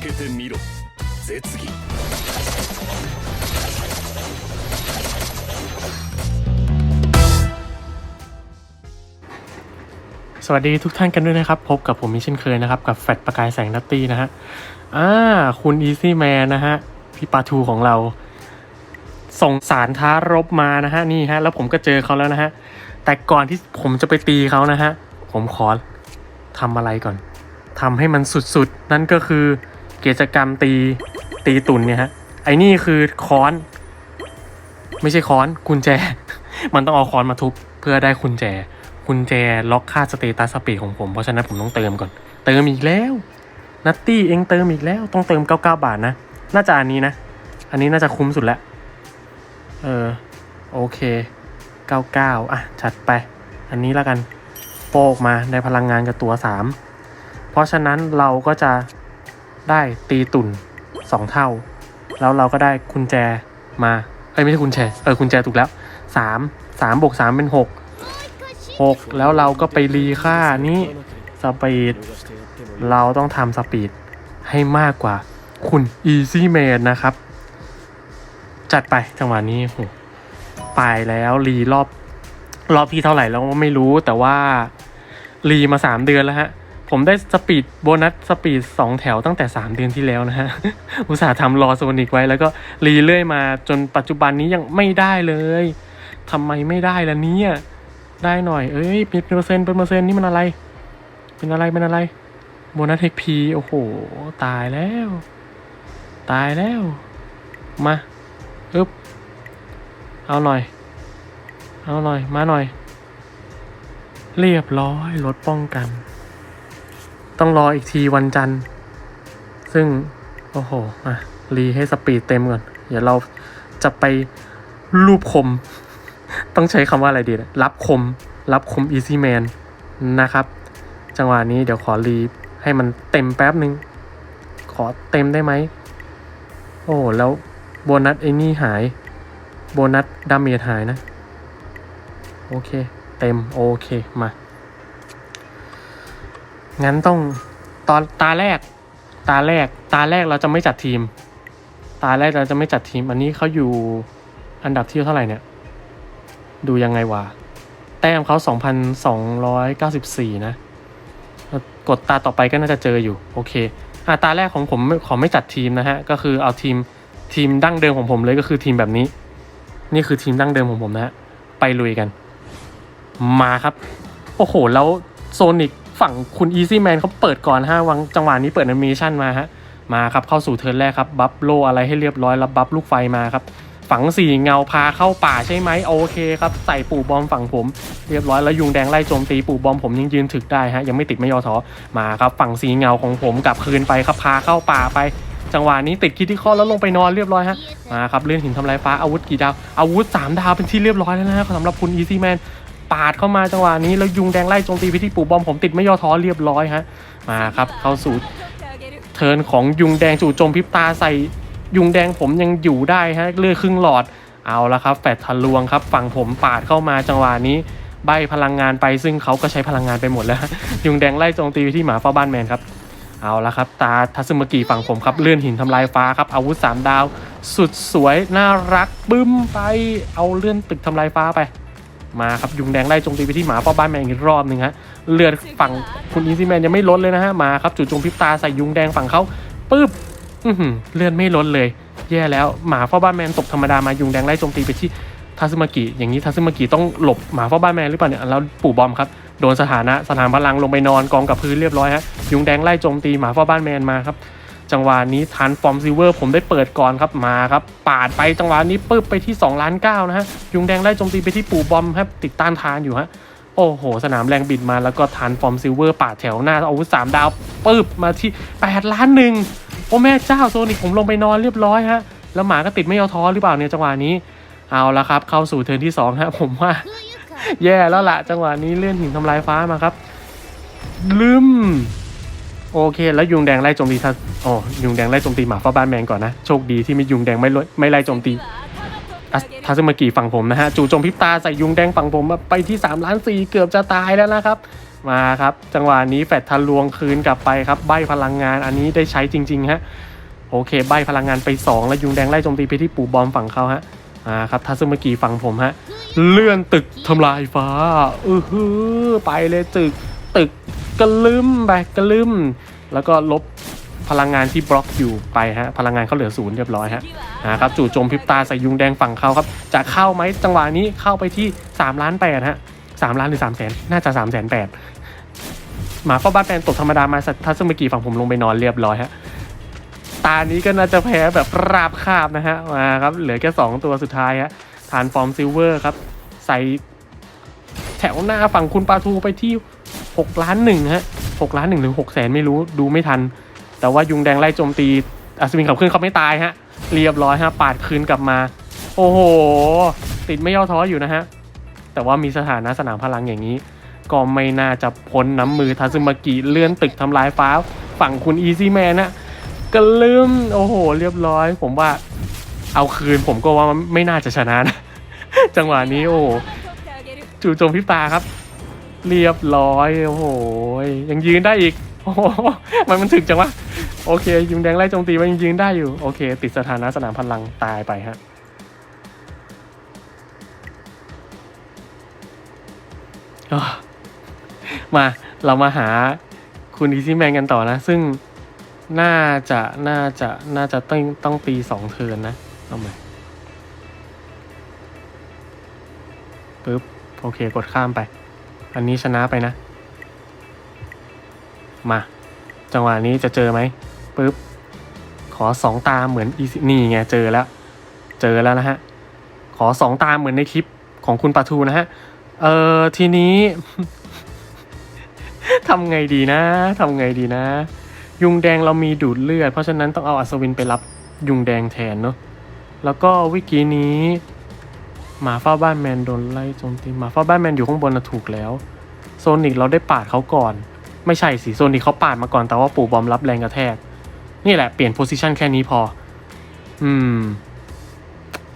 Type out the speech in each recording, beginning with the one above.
けてみろ絶技 สวัสดีทุกท่านกันด้วยนะครับ พบกับผมมิเช่นเคยนะครับ กับแฟดประกายแสงนัตตี้นะฮะอ่าคุณอีซี่แมนนะฮะ พี่ปาทูของเรา ส่งสารท้ารบมานะฮะ นี่ฮะ แล้วผมก็เจอเขาแล้วนะฮะ แต่ก่อนที่ผมจะไปตีเขานะฮะ ผมขอทำอะไรก่อนทำให้มันสุดๆ นั่นก็คือ กิจกรรมตีตีตุนเนี่ยฮะ ไอ้นี่คือค้อน ไม่ใช่ค้อนกุญแจ มันต้องเอาค้อนมาทุบเพื่อได้กุญแจกุญแจล็อกค่าสเตตัสสปีดของผม เพราะฉะนั้นผมต้องเติมก่อน เติมอีกแล้วนัตตี้เองเติมอีกแล้ว ต้องเติม 99 บาทนะ น่าจะอันนี้นะ อันนี้น่าจะคุ้มสุดแล้วเออ โอเค 99 อะ จัดไป อันนี้แล้วกัน โปกมาในพลังงานกับตัว 3 เพราะฉะนั้นเราก็จะ ได้ตีตุ่น 2 เท่า แล้วเราก็ได้กุญแจมา เอ้ยไม่ใช่กุญแจ เออกุญแจถูกแล้ว 3 3บวก3เป็น 6 6 แล้วเราก็ไปรีค่านี้สปีด เราต้องทำสปีดให้มากกว่าคุณ Easy Man นะครับ จัดไปจังหวะนี้โหไปแล้วรีรอบรอบที่เท่าไหร่แล้วไม่รู้แต่ว่ารีมา3เดือนแล้วฮะ ผมได้สปีดโบนัสสปีด2 แถวตั้งแต่ 3 เดือนที่แล้วนะฮะ อุตส่าห์ทำรอโซนิกไว้แล้วก็รีเรื่อยมาจนปัจจุบันนี้ยังไม่ได้เลยทำไมไม่ได้ล่ะเนี่ย ได้หน่อย เอ้ยเป็นเปอร์เซ็นต์เป็นเปอร์เซ็นต์นี่มันอะไร เป็นอะไรเป็นอะไรโบนัสเทคพีโอ้โห ตายแล้ว ตายแล้ว มาอึ๊บเอาหน่อย เอาหน่อย มาหน่อย เรียบร้อยลดป้องกัน ต้องรออีกทีวันจันทร์ ซึ่ง โอ้โหมารีให้สปีดเต็มก่อน เดี๋ยวเราจะไปรูปคม ต้องใช้คำว่าอะไรดีนะรับคม รับคม Easy Man นะครับ จังหวะนี้เดี๋ยวขอรีให้มันเต็มแป๊บหนึ่งขอเต็มได้ไหม โอ้ แล้วโบนัสไอ้นี่หาย โบนัสดาเมจหายนะ โอเค เต็ม โอเค มา งั้นต้องตอนตาแรก ตาแรก ตาแรกเราจะไม่จัดทีม ตาแรกเราจะไม่จัดทีม อันนี้เขาอยู่อันดับที่เท่าไหร่เนี่ย ดูยังไงวะ แต้มเขา 2,294 นะ กดตาต่อไปก็น่าจะเจออยู่ โอเคอะตาแรกของผมขอไม่จัดทีมนะฮะ ก็คือเอาทีมทีมดั้งเดิมของผมเลยก็คือทีมแบบนี้ นี่คือทีมดั้งเดิมของผมนะฮะ ไปลุยกัน มาครับ โอ้โห แล้วโซนิก ฝั่งคุณ Easy Man เขาเปิดก่อนฮะวังจังหวะนี้เปิดแอนิเมชันมาฮะมาครับเข้าสู่เทิร์นแรกครับบัฟโลอะไรให้เรียบร้อยแล้วบัฟลูกไฟมาครับฝังสี่เงาพาเข้าป่าใช่ไหมโอเคครับใส่ปู่บอมฝั่งผม เรียบร้อยแล้วยุงแดงไล่โจมตีปู่บอมผมยังยืนถึกได้ฮะยังไม่ติดไม่ยอท้อมาครับฝั่งสีเงาของผมกลับคืนไปครับพาเข้าป่าไป จังหวะนี้ติดคิดที่ข้อแล้วลงไปนอนเรียบร้อยฮะมาครับเลื่อนหินทำลายฟ้าอาวุธกี่ดาวอาวุธสามดาวเป็นที่เรียบร้อยแล้วนะฮะสำหรับคุณอีซี่แมน ปาดเข้ามาจังหวะนี้แล้วยุงแดงไล่โจมตีไปที่ปู่บอมผมติดไม่ยอท้อเรียบร้อยฮะมาครับเข้าสู่เทิร์นของยุงแดงจู่โจมพิบตาใส่ยุงแดงผมยังอยู่ได้ฮะเลือดครึ่งหลอดเอาละครับแฟดทะลวงครับฝั่งผมปาดเข้ามาจังหวะนี้ใบพลังงานไปซึ่งเขาก็ใช้พลังงานไปหมดแล้ว ยุงแดงไล่โจมตีไปที่หมาเฝ้าบ้านแมนครับเอาละครับ ตาทัศมกีฝั่งผมครับเลื่อนหินทำลายฟ้าครับอาวุธ 3 ดาว สุดสวยน่ารักบึ้มไปเอาเลื่อนตึกทำลายฟ้าไป มาครับยุงแดงไล่โจมตีไปที่หมาเฝ้าบ้านแมนอีกรอบหนึ่งฮะเลือดฝั่งคุณอีซี่แมนยังไม่ลดเลยนะฮะมาครับจู่โจมพิบตาใส่ยุงแดงฝั่งเขาปึ๊บเลือดไม่ลดเลย แย่แล้วหมาเฝ้าบ้านแมนตกธรรมดามายุงแดงไล่โจมตีไปที่ทาซึมากิอย่างนี้ทาซึมากิต้องหลบหมาเฝ้าบ้านแมนหรือเปล่าเนี่ยแล้วปู่บอมครับโดนสถานะสถานพลังลงไปนอนกองกับพื้นเรียบร้อยฮะยุงแดงไล่โจมตีหมาเฝ้าบ้านแมนมาครับ จังหวะนี้ทานฟอร์มซิลเวอร์ผมได้เปิดก่อนครับมาครับ ปาดไปจังหวะนี้ปึ๊บไปที่2ล้านเก้านะฮะยุงแดงไล่โจมตีไปที่ปู่บอมครับติดต้านทานอยู่ฮะโอ้โห สนามแรงบิดมาแล้วก็ทานฟอร์มซิลเวอร์ปาดแถวหน้าอาวุธสามดาวปึ๊บมาที่8ล้านหนึ่งโอ้แม่เจ้าโซนิกผมลงไปนอนเรียบร้อยฮะแล้วหมาก็ติดไม่ยอท้อหรือเปล่าเนี่ยจังหวะนี้เอาละครับ เข้าสู่เทิร์นที่2ฮะผมว่า แย่แล้วล่ะจังหวะนี้เลื่อนหินทำลายฟ้ามาครับลืม โอเค แล้วยุงแดงไล่โจมตีทัสอ๋อยุงแดงไล่โจมตีหมาเฝ้าบ้านแมนก่อนนะโชคดีที่ไม่ยุงแดงไม่ไล่ไม่ไล่โจมตีอะทัศมากีฝั่งผมนะฮะจู่โจมพิบตาใส่ยุงแดงฝั่งผมไปที่3ล้าน4เกือบจะตายแล้วนะครับ มาครับ จังหวะนี้แฟดทะลวงคืนกลับไปครับใบพลังงานอันนี้ได้ใช้จริงๆฮะโอเคใบพลังงานไป 2 แล้วยุงแดงไล่โจมตีไปที่ปู่บอมฝั่งเขาฮะอ่าครับทัซึมากิฝั่งผมฮะเลื่อนตึกทำลายฟ้าอือฮือไปเลยตึก กระลืมไปกระลืมแล้วก็ลบพลังงานที่บล็อกอยู่ไปฮะพลังงานเขาเหลือศูนย์เรียบร้อยฮะอ่าครับจู่โจมพิบตาใส่ยุงแดงฝั่งเขาครับจะเข้าไหมจังหวะนี้เข้าไปที่3ล้านแปดฮะสามล้านหรือ3ามแสนน่าจะ3ามแสนแปดหมาเฝ้าบ้านแปลนตกธรรมดามาสัตว์ทัศมกีฝั่งผมลงไปนอนเรียบร้อยฮะตานี้ก็น่าจะแพ้แบบราบคาบนะฮะมาครับเหลือแค่2ตัวสุดท้ายฮะฐานฟอร์มซิลเวอร์ครับใส่แถวหน้าฝั่งคุณปาทูไปที่ 6ล้านหนึ่งฮะ6ล้านหนึ่งหรือ6แสนไม่รู้ดูไม่ทัน แต่ว่ายุงแดงไล่โจมตีอัศวินขับเคลื่อนเขาไม่ตายฮะ เรียบร้อยฮะปาดคืนกลับมา โอ้โห ติดไม่ย่อท้ออยู่นะฮะ แต่ว่ามีสถานะสนามพลังอย่างนี้ ก็ไม่น่าจะพ้นน้ำมือทาซึมากิเลื่อนตึกทำลายฟ้าฝั่งคุณอีซี่แมนนะก็ลืมโอ้โห เรียบร้อย ผมว่าเอาคืนผมก็ว่ามันไม่น่าจะชนะนะ จังหวะนี้โอ้โหจู่โจมพิบตาครับ เรียบร้อยโอ้โหยังยืนได้อีกโอ้โหมันมันถึกจังวะโอเคยุงแดงไล่โจมตีมันยังยืนได้อยู่โอเค ติดสถานะสนามพลังตายไปฮะมาเรามาหาคุณอีซี่แมนกันต่อนะ ซึ่งน่าจะน่าจะน่าจะต้องต้องตีสองเทินนะเอาใหม่ปึ๊บโอเคกดข้ามไป อันนี้ชนะไปนะ มา จังหวะนี้จะเจอไหมปึ๊บ ขอสองตาเหมือนอีนี่ไงเจอแล้ว เจอแล้วนะฮะ ขอสองตาเหมือนในคลิปของคุณปาทูนะฮะ เออทีนี้ทำไงดีนะทำไงดีนะ ยุงแดงเรามีดูดเลือด เพราะฉะนั้นต้องเอาอัศวินไปรับยุงแดงแทนเนาะแล้วก็วิกี้นี้ หมาเฝ้าบ้านแมนโดนไล่โจมตีหมาเฝ้าบ้านแมนอยู่ข้างบนนะถูกแล้วโซนิกเราได้ปาดเขาก่อน ไม่ใช่สิโซนิกเขาปาดมาก่อนแต่ว่าปู่บอมรับแรงกระแทก นี่แหละเปลี่ยนโพซิชันแค่นี้พอ อืม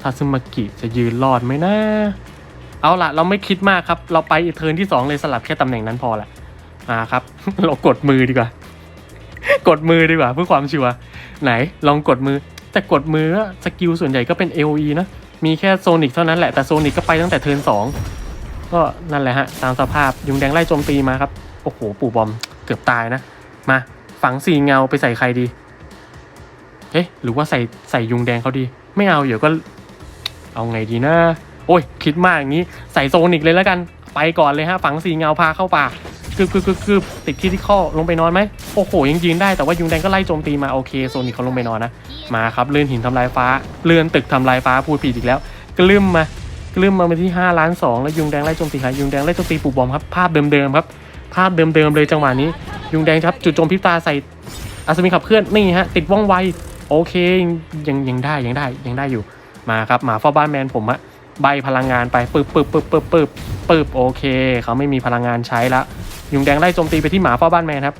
ทาซึมากิจะยืนรอดไหมนะเอาละเราไม่คิดมากครับ เราไปอีเทิร์นที่ 2 เลยสลับแค่ตำแหน่งนั้นพอละอ่าครับ เรากดมือดีกว่า กดมือดีกว่าเพื่อความชัวร์ไหนลองกดมือ แต่กดมือสกิลส่วนใหญ่ก็เป็น AOE นะ มีแค่โซนิกเท่านั้นแหละแต่โซนิกก็ไปตั้งแต่เทิร์นสองก็นั่นแหละฮะตามสภาพยุงแดงไล่โจมตีมาครับ โอ้โห ปู่บอมเกือบตายนะ มา ฝังสี่เงาไปใส่ใครดีเอ๊ะหรือว่าใส่ใส่ยุงแดงเขาดี ไม่เอาเดี๋ยวก็ เอาไงดีนะ โอ้ย คิดมากอย่างนี้ ใส่โซนิกเลยแล้วกัน ไปก่อนเลยฮะ ฝังสีเงาพาเข้าป่า คืบคืบคืบคืบติดที่ที่ข้อลงไปนอนไหมโอ้โหยังยืนได้แต่ว่ายุงแดงก็ไล่โจมตีมาโอเคโซนิกเขาลงไปนอนนะมาครับเลื่อนหินทำลายฟ้า เลื่อนตึกทำลายฟ้าพูดผิดอีกแล้ว กลืมมากลืมมาไปที่5ล้าน2แล้วยุงแดงไล่โจมตีใครยุงแดงไล่โจมตีปู่บอมครับภาพเดิมๆครับภาพเดิมๆเลยจังหวะนี้ ยุงแดงครับจุดโจมพิบตาใส่อัศวินขับเคลื่อนนี่ฮะติดว่องไวโอเคยังยังได้ยังได้ยังได้อยู่มาครับหมาเฝ้าบ้านแมนผมอะใบพลังงานไปปึ๊บปึ๊บปึ๊บปึ๊บปึ๊บปึ๊บโอเค เขาไม่มีพลังงานใช้ละ ยุงแดงไล่โจมตีไปที่หมาเฝ้าบ้านแมนครับ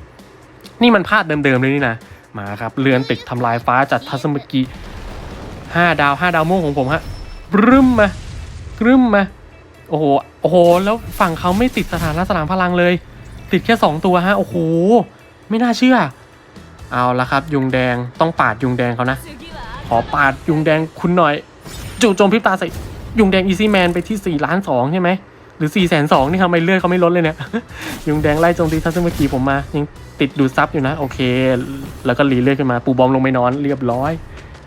นี่มันพลาดเดิมๆเลยนี่นะมาครับเรือนตึกทำลายฟ้าจัดทัศมกิห้าดาวห้าดาวม่วงของผมฮะบรึมมากรึมมาโอ้โหโอ้โห แล้วฝั่งเขาไม่ติดสถานะสนามพลังเลย ติดแค่สองตัวฮะโอ้โหไม่น่าเชื่อ เอาละครับ ยุงแดงต้องปาดยุงแดงเขานะ ขอปาดยุงแดงคุณหน่อยจู่โจมพริบตาใส่ยุงแดงอีซี่แมนไปที่4ล้านสองใช่ไหม รือ4ี่แสนสองนี่ทำไมเลือดเขาไม่ลดเลยเนี่ย ยุงแดงไล่โจมตีทัศนเมื่อกี้ผมมา ยังติดดูดซับอยู่นะ โอเค แล้วก็รีเลือดขึ้นมา ปูบอมลงไปนอนเรียบร้อย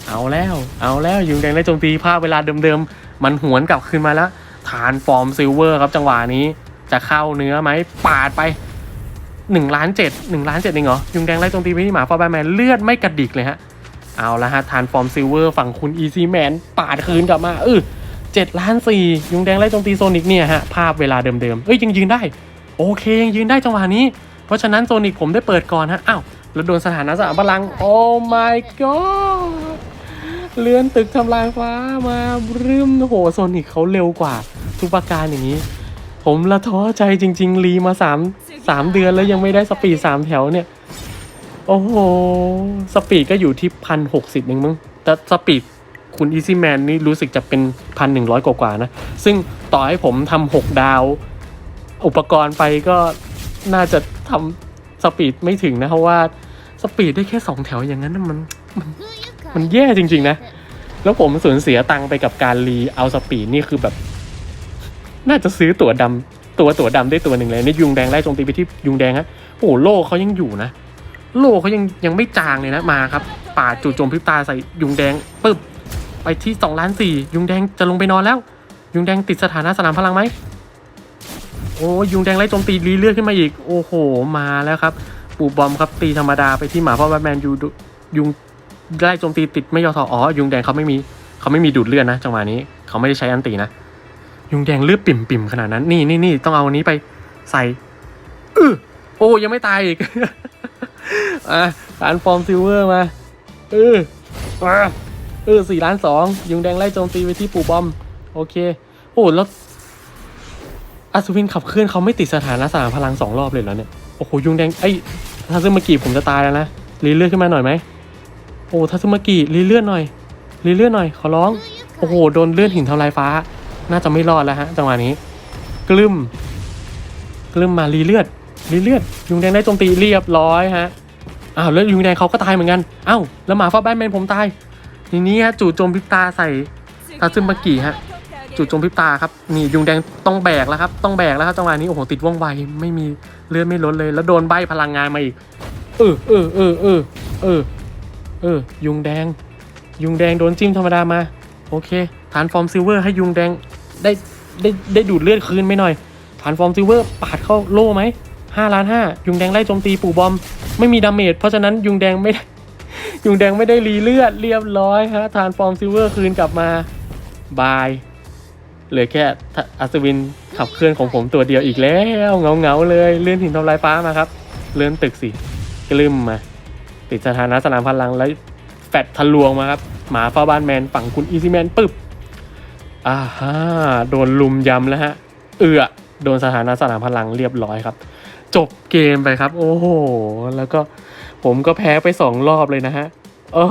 เอาแล้ว เอาแล้วยุงแดงไล่โจมตีภาพเวลาเดิมๆ มันหวนกลับคืนมาแล้วฐานฟอร์มซิลเวอร์ครับจังหวะนี้ จะเข้าเนื้อไหมปาดไปหนึ่งล้านเจ็ดหนึ่งล้านเจ็ดเองเหรอ ยุงแดงไล่โจมตีไปที่หมาฟอร์แบนแมนเลือดไม่กระดิกเลยฮะ เอาละฮะทานฟอร์มซิลเวอร์ฝั่งคุณอีซีแมนปาดคืนกลับมาเออ เจ็ดล้านสี่ยุงแดงไล่โจมตีโซนิกเนี่ยฮะภาพเวลาเดิมๆเอ้ยยังยืนได้ โอเคยังยืนได้จังหวะนี้ เพราะฉะนั้นโซนิกผมได้เปิดก่อนฮะอ้าวแล้วโดนสถานะสามพลังโอ้ my god เลื่อนตึกทำลายฟ้ามาบรึมโอ้โหโซนิกเขาเร็วกว่าทุกประการอย่างนี้ ผมละท้อใจจริง ๆ รีมาสามสามเดือนแล้วยังไม่ได้สปีดสามแถวเนี่ย โอ้โห สปีดก็อยู่ที่พันหกสิบเองมึง แต่สปีด คุณอีซี่แมนนี่รู้สึกจะเป็นพันหนึ่งร้อยกว่าๆนะ ซึ่งต่อให้ผมทำหกดาว อุปกรณ์ไปก็น่าจะทำสปีดไม่ถึงนะ เพราะว่าสปีดได้แค่สองแถวอย่างนั้นมันมันมันแย่จริง ๆ นะ แล้วผมสูญเสียตังค์ไปกับการรีเอาสปีดนี่คือแบบ น่าจะซื้อตั๋วดำตัวตั๋วดำได้ตัวหนึ่งเลยนี่ยุงแดงไล่โจมตีไปที่ยุงแดงฮะโอ้โหโล่เขายังอยู่นะโล่เขายังยังไม่จางเลยนะมาครับป่าจู่โจมพริบตาใส่ยุงแดงปึ๊บ ไปที่สองล้านสี่ยุงแดงจะลงไปนอนแล้ว ยุงแดงติดสถานะสนามพลังไหมโอ้ยุงแดงไล่โจมตีรีเลือดขึ้นมาอีก โอ้โห มาแล้วครับ ปูบอมครับตีธรรมดาไปที่หมาพ่อแบทแมนยูยุงไล่โจมตีติดไม่ยอทออ๋อยุงแดงเขาไม่มีเขาไม่มีดูดเลือดนะจังหวะนี้เขาไม่ได้ใช้อันตีนะยุงแดงเลือดปิ่มปิ่มๆขนาดนั้นนี่นี่นี่ต้องเอาอันนี้ไปใส่เออโอ้ยังไม่ตายอีกอะการฟอร์มซิลเวอร์มาเออมา เออสี่ล้านสองยุงแดงไล่โจมตีไปที่ปู่บอม โอเค โอ้แล้วอัศวินขับเคลื่อนเขาไม่ติดสถานะสนามพลังสองรอบเลยเหรอเนี่ย โอ้โหยุงแดงไอ้ทัซึมากิผมจะตายแล้วนะรีเลือดขึ้นมาหน่อยไหมโอ้ทัซึมากิรีเลือดหน่อยรีเลือดหน่อยขอร้อง โอ้โหโดนเลื่อนหินทำลายฟ้า น่าจะไม่รอดแล้วฮะจังหวะนี้ กลึมกลึมมารีเลือดรีเลือดยุงแดงได้โจมตีเรียบร้อยฮะอ้าวแล้วยุงแดงเขาก็ตายเหมือนกันอ้าวแล้วหมาฟ้าแบทแมนผมตาย ทีนี้ฮะจู่โจมพิบตาใส่ทาซึมากิฮะจู่โจมพิบตาครับนี่ยุงแดงต้องแบกแล้วครับต้องแบกแล้วครับจังหวะนี้โอ้โหติดว่องไวไม่มีเลือดไม่ลดเลย แล้วโดนใบพลังงานมาอีกเออเออเออเออเออเออยุงแดง ยุงแดงโดนจิ้มธรรมดามาโอเคฐานฟอร์มซิลเวอร์ให้ยุงแดงได้ได้ได้ดูดเลือดคืนไม่หน่อยฐานฟอร์มซิลเวอร์ปาดเข้าโล่ไหมห้าล้านห้ายุงแดงไล่โจมตีปู่บอม ไม่มีดาเมจเพราะฉะนั้นยุงแดงไม่ ยุงแดงไม่ได้รีเลือดเรียบร้อยฮะฐานฟอร์มซิลเวอร์คืนกลับมาบายเหลือแค่อัศวินขับเคลื่อนของผมตัวเดียวอีกแล้วเงาเงาเลยเลื่อนหินทำลายฟ้ามาครับ เลื่อนตึกสิกลืมมา ติดสถานะสนามพลังแล้วแฟดทะลวงมาครับ หมาฝ้าบ้านแมนฝั่งคุณอีซี่แมนปึ๊บอ่าฮะโดนลุมยำแล้วฮะ เอือโดนสถานะสนามพลังเรียบร้อยครับ จบเกมไปครับ โอ้โห แล้วก็ ผมก็แพ้ไปสองรอบเลยนะฮะอ๋อ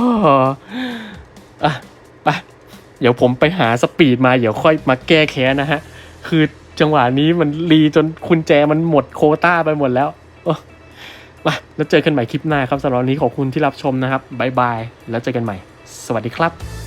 อะไปเดี๋ยวผมไปหาสปีดมา เดี๋ยวค่อยมาแก้แค้นนะฮะ คือจังหวะนี้มันรีจนคุณแจมันหมดโคต้าไปหมดแล้วเออมาแล้วเจอกันใหม่คลิปหน้าครับสำหรับวันนี้ขอบคุณที่รับชมนะครับบายบาย แล้วเจอกันใหม่ สวัสดีครับ